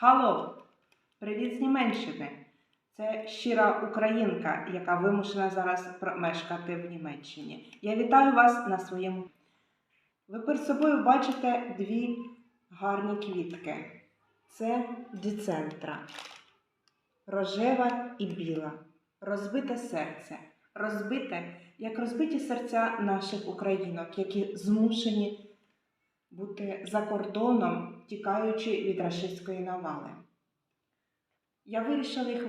Хало! Привіт з Німеччини! Це щира українка, яка вимушена зараз мешкати в Німеччині. Я вітаю вас на своєму. Ви перед собою бачите дві гарні квітки. Це діцентра. Рожева і біла. Розбите серце. Розбите, як розбиті серця наших українок, які змушені бути за кордоном, тікаючи від рашистської навали. Я вирішила їх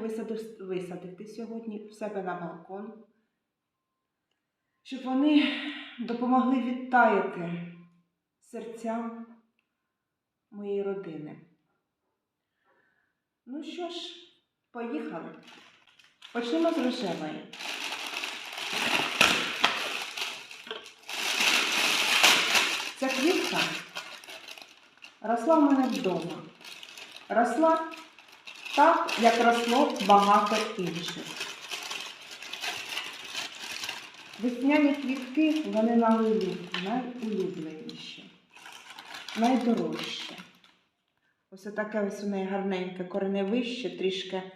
висадити, сьогодні в себе на балкон, щоб вони допомогли відтаяти серцям моєї родини. Ну що ж, поїхали. Почнемо з рожевої. Квітка росла в мене вдома. Росла так, як росло багато інших. Весняні квітки вони найулюб- найулюбленіші, найдорожчі. Ось таке ось у неї гарненьке кореневище, трішки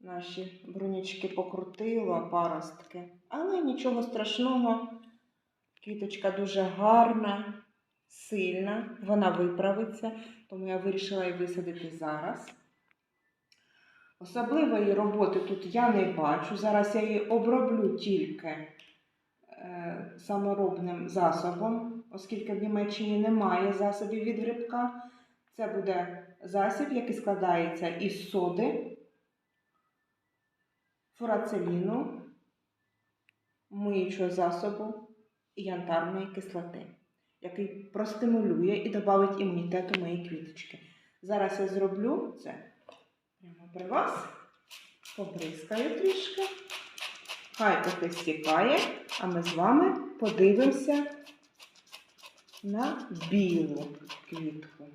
наші брунячки покрутило, паростки. Але нічого страшного. Квіточка дуже гарна, сильна, вона виправиться, тому я вирішила її висадити зараз. Особливої роботи тут я не бачу. Зараз я її оброблю тільки е, саморобним засобом, оскільки в Німеччині немає засобів від грибка. Це буде засіб, який складається із соди, фурацеліну, миючого засобу і янтарної кислоти, який простимулює і додавить імунітету моєї квіточки. Зараз я зроблю це прямо при вас, побризкаю трішки, хай поки стікає, а ми з вами подивимося на білу квітку.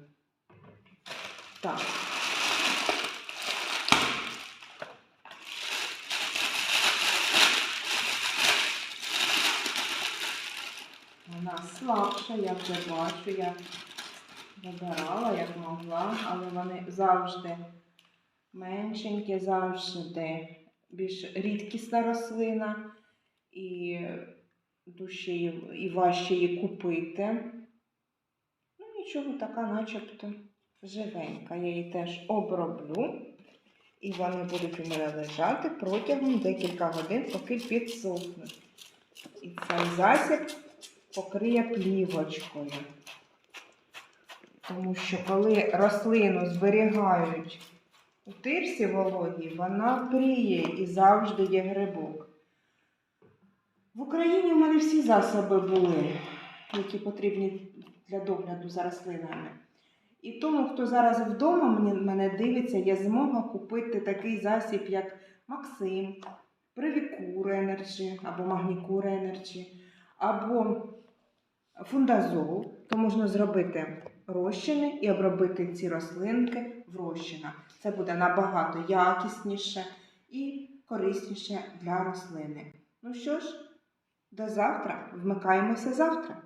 Так. Вона слабша, я вже бачу, я вибирала, як могла, але вони завжди меншенькі, завжди більш рідкісна рослина і дужче і важче її купити. Ну, нічого, така начебто живенька. Я її теж оброблю. І вони будуть у мене лежати протягом декілька годин, поки підсохнуть. І цей засіб покриє плівочкою. Тому що коли рослину зберігають у тирсі вологій, вона пріє і завжди є грибок. В Україні в мене всі засоби були, які потрібні для догляду за рослинами. І тому, хто зараз вдома мене дивиться, є змога купити такий засіб, як Максим, Привікур Енерджі або Магнікур Енерджі, або фундазол, то можна зробити розчини і обробити ці рослинки в розчинах. Це буде набагато якісніше і корисніше для рослини. Ну що ж, до завтра. Вмикаємося завтра.